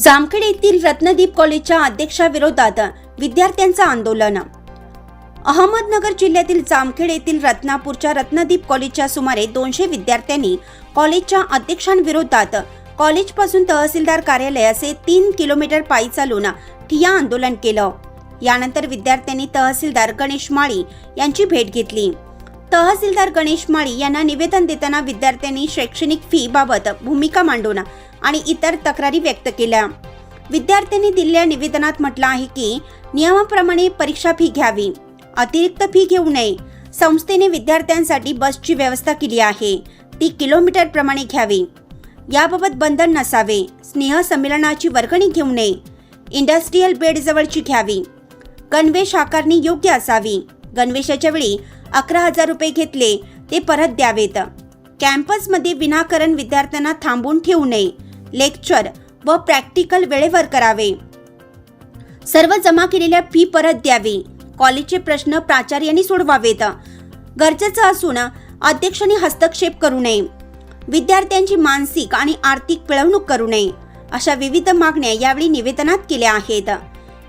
जामखेड येथील रत्नदीप कॉलेजच्या अध्यक्षाविरोधात विद्यार्थ्यांचं आंदोलन. अहमदनगर जिल्ह्यातील जामखेड येथील रत्नापूरच्या रत्नदीप कॉलेजच्या सुमारे दोनशे विद्यार्थ्यांनी कॉलेजच्या अध्यक्षांविरोधात कॉलेजपासून तहसीलदार कार्यालय असे तीन किलोमीटर पायी चालून ठिया आंदोलन केलं. यानंतर विद्यार्थ्यांनी तहसीलदार गणेश माळी यांची भेट घेतली. तहसीलदार गणेश माळी यांना निवेदन देताना विद्यार्थ्यांनी शैक्षणिक फी बाबत भूमिका मांडून आणि इतर तक्रारी व्यक्त केल्या. विद्यार्थ्यांनी दिलेल्या निवेदनात म्हटलं आहे की नियमाप्रमाणे परीक्षा फी घ्यावी. अतिरिक्त फी घेऊ नये. संस्थेने विद्यार्थ्यांसाठी बसची व्यवस्था केली आहे. ती किलोमीटर प्रमाणे घ्यावी. याबाबत बंधन नसावे. स्नेहसंमेलनाची वर्गणी घेऊ नये. इंडस्ट्रीयल बेड जवळची घ्यावी. गणवेश आकारणी योग्य असावी. गणवेशाच्या वेळी अकरा हजार रुपये घेतले. ते परत द्यावेत. कॅम्पसमध्ये विनाकारण विद्यार्थ्यांना थांबून ठेवू नये. लेक्चर व प्रॅक्टिकल वेळेवर करावे. सर्व जमा केलेल्या फी परत द्यावी. कॉलेजचे प्रश्न प्राचार्यांनी सोडवावेत. गरजेचं असून अध्यक्षांनी हस्तक्षेप करू नये. विद्यार्थ्यांची मानसिक आणि आर्थिक पिळवणूक करू नये. अशा विविध मागण्या यावेळी निवेदनात केल्या आहेत.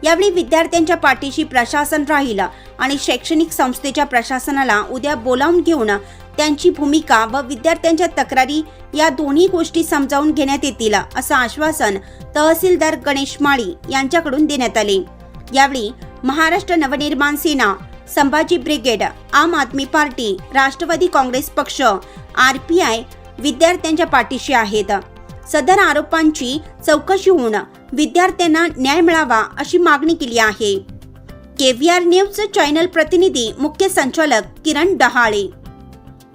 यावेळी विद्यार्थ्यांच्या पाठीशी प्रशासन राहिलं आणि शैक्षणिक संस्थेच्या प्रशासनाला उद्या बोलावून घेऊन त्यांची भूमिका व विद्यार्थ्यांच्या तक्रारी या दोन्ही गोष्टी समजावून घेण्यात येतील असं आश्वासन तहसीलदार गणेश माळी यांच्याकडून देण्यात आले. यावेळी महाराष्ट्र नवनिर्माण सेना संभाजी ब्रिगेड आम आदमी पार्टी राष्ट्रवादी काँग्रेस पक्ष आर पी आय विद्यार्थ्यांच्या पाठीशी आहेत. सदर आरोपांची चौकशी होऊन विद्यार्थ्यांना न्याय मिळावा अशी मागणी केली आहे. केव्हीआर न्यूज चॅनल प्रतिनिधी मुख्य संचालक किरण डहाळे